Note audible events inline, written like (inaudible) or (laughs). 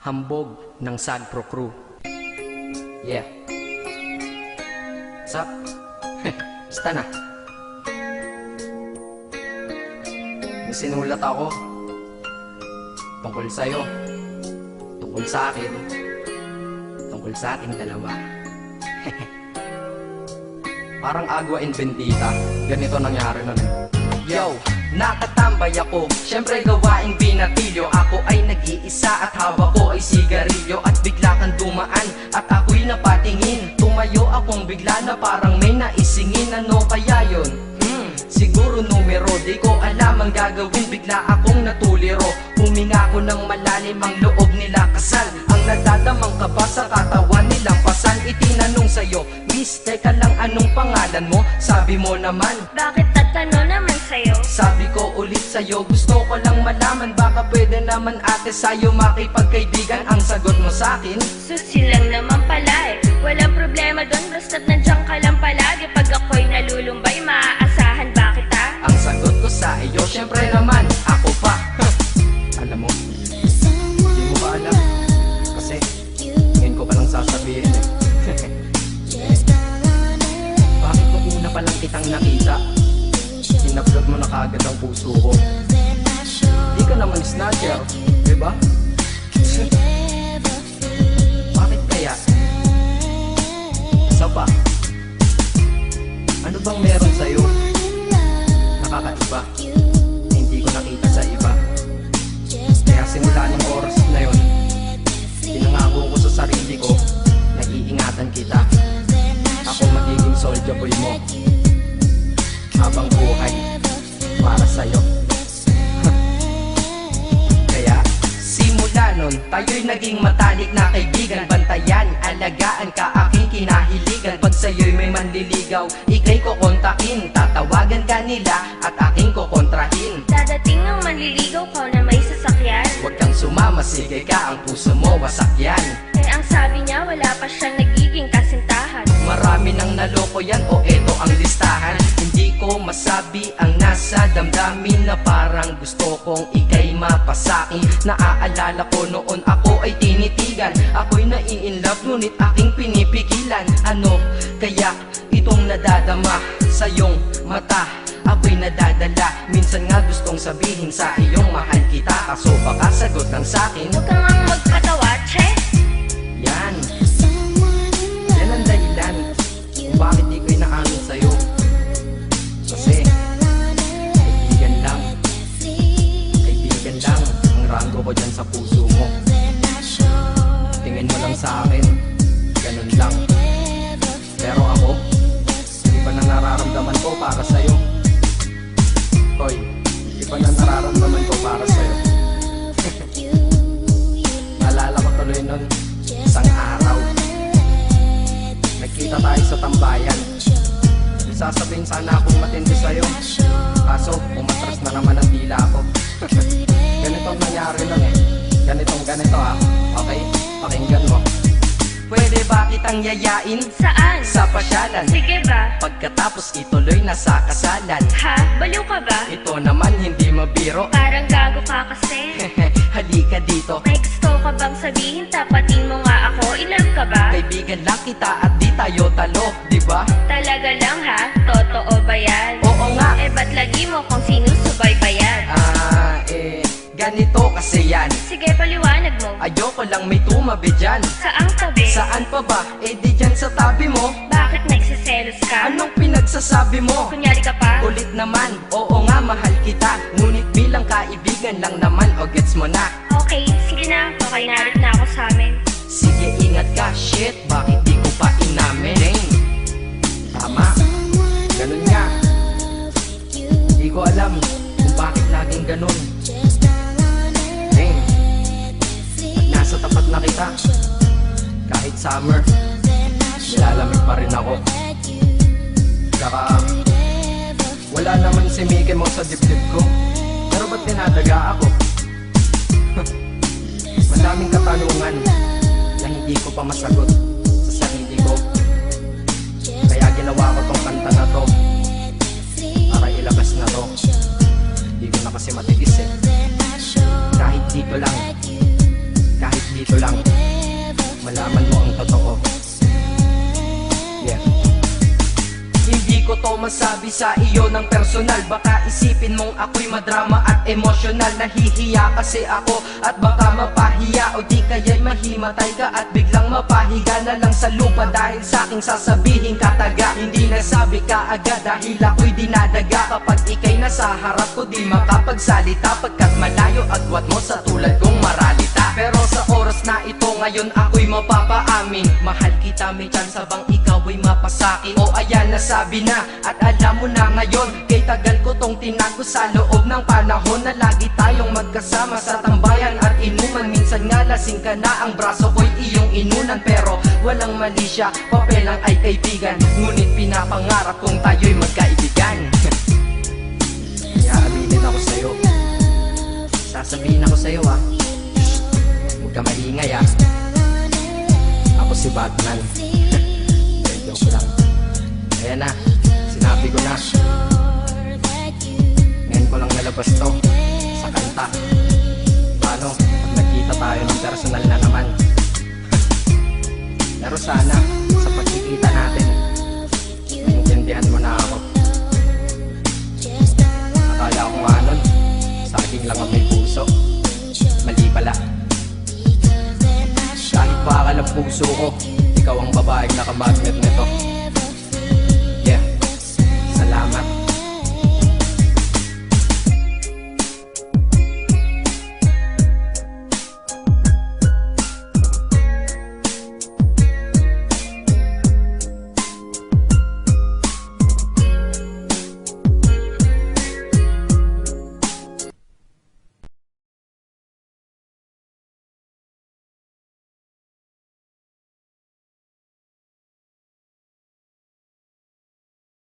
Hambog ng Sagpro Crew. Yeah. What's (laughs) up? Basta na. Sinulat ako. Tungkol sa'yo. Tungkol sa akin. Tungkol sa ating dalawa. (laughs) Parang agwa and bendita. Ganito nangyari nun eh. Yo, nakatambay ako. Siyempre gawaing binatilyo. Ako ay nag-iisa at hawak ko ay sigarilyo. At bigla kang dumaan at ako'y napatingin. Tumayo akong bigla na parang may naisingin. Ano kaya yun? Hmm, siguro numero. Di ko alam ang gagawin. Bigla akong natuliro. Huminga ko ng malalim ang loob nila. Kasal Ang nadadamang kaba sa katawan nilang pasan Itinanong sa'yo Miss, teka lang anong pangalan mo? Sabi mo naman Bakit tatanong naman sa'yo? sabi ko ulit sa'yo Gusto ko lang malaman Baka pwede naman ate sa'yo Makipagkaibigan. Ang sagot mo sa'kin Susi lang naman pala eh. Walang problema doon basta't nandiyan ka lang palagi Kagad ang puso ko Di ka naman snatcher Diba? (laughs) Bakit kaya? Isa pa Ano bang meron sa'yo? Nakakaiba na Hindi ko nakita sa iba Kaya simula ng oras na yon Pinangako ko sa sarili ko Na iingatan kita Ako magiging soldier boy mo nun Tayo'y naging matalik na kaibigan. Bantayan, alagaan ka aking kinahiligan. Pag sa'yo'y may manliligaw Ika'y kukontakin. Tatawagan ka nila At aking kukontrahin. Dadating ng manliligaw ko na may sasakyan. Huwag kang sumama, sige ka Ang puso mo wasak yan Eh ang sabi niya wala pa siyang nagiging Marami nang naloko yan o eto ang listahan. Hindi ko masabi ang nasa damdamin Na parang gusto kong ikay mapasakin Naaalala ko noon ako ay tinitigan. Ako'y nai-inlove ngunit aking pinipigilan. Ano kaya itong nadadama sa iyong mata? Ako'y nadadala. Minsan nga gustong sabihin sa iyong mahal kita. Kaso baka sagot lang sa'kin Huwag kang tayo sa tambayan Sasabihin sana akong matindi sa'yo Kaso umatras na naman ang dila ko (laughs) Ganito ang nangyari lang eh Ganitong ganito ah Okay? Pakinggan mo Pwede ba kitang yayain Saan? sa pasyalan? Sige ba? Pagkatapos ituloy na sa kasalan Ha? Baliw ka ba? Ito naman hindi mabiro Parang gago ka kasi (laughs) Halika dito May gusto ka bang sabihin? Tapatin mo tayo talo, di ba? Talaga lang ha? Totoo ba yan? Oo nga, Eh ba't lagi mo kung sinusubaybayan? Ah, eh, ganito kasi yan Sige paliwanag mo Ayoko lang may tumabi dyan Saang tabi? Saan pa ba? Eh di dyan sa tabi mo Bakit nagsiselos ka? Anong pinagsasabi mo? Kunyari ka pa? Ulit naman, oo nga mahal kita Ngunit bilang kaibigan lang naman o gets mo na Okay, sige na. Okay, narit na ako sa amin. Sige ingat ka, shit, bakit pa inamin? Tama, ganun nga. Di ko alam kung bakit laging ganun. Dang, pag nasa tapat na kita. Kahit summer, nilalamig pa rin ako. Saka, wala naman si Mickey mo sa dibdib ko. Pero ba't dinadaga ako? (laughs) Madaming katanungan na hindi ko pa masagot ko. Kaya ginawa ko tong kanta na to Para ilabas na to. Hindi ko na kasi matiis eh. Kahit dito lang Kahit dito lang Malaman mo ko to masabi sa iyo ng personal. Baka isipin mong ako'y madrama at emosyonal. Nahihiya kasi ako at baka mapahiya. O di kaya'y mahimatay ka at biglang mapahiga na lang sa lupa. Dahil sa aking sasabihin kataga Hindi nasabi ka agad dahil ako'y dinadaga. Kapag ikay nasa harap ko di makapagsalita. Pagkat malayo agwat mo sa tulad kong maralita. Pero sa oras na ito ngayon ako'y mapapaamin Mahal kita may chance bang ikaw ay mapasakin O ayan nasabi na. At alam mo na ngayon Kay tagal ko tong tinago sa loob ng panahon Na lagi tayong magkasama sa tambayan at inuman. Minsan nga lasing ka na ang braso ko'y iyong inunan. Pero walang mali siya, papel lang ay kaibigan. Ngunit pinapangarap kong tayo'y magkaibigan. (laughs) Kaya aminin ako sa'yo. Sasabihin ako sa'yo ah. Huwag ka maingay ah. Ako si Batman Joke lang. Ayan na, sinabi ko na. Ngayon ko lang nalabas to Sa kanta. Paano, pag nagkita tayo ng personal na naman. (laughs) Pero sana, sa pagkikita natin Maintindihan mo na ako. Akala ko nga nun Saging lang ang may puso. Mali pala. Kahit bakal ang puso ko ikaw ang babaeng nakamagnet nito. Yeah. Salamat.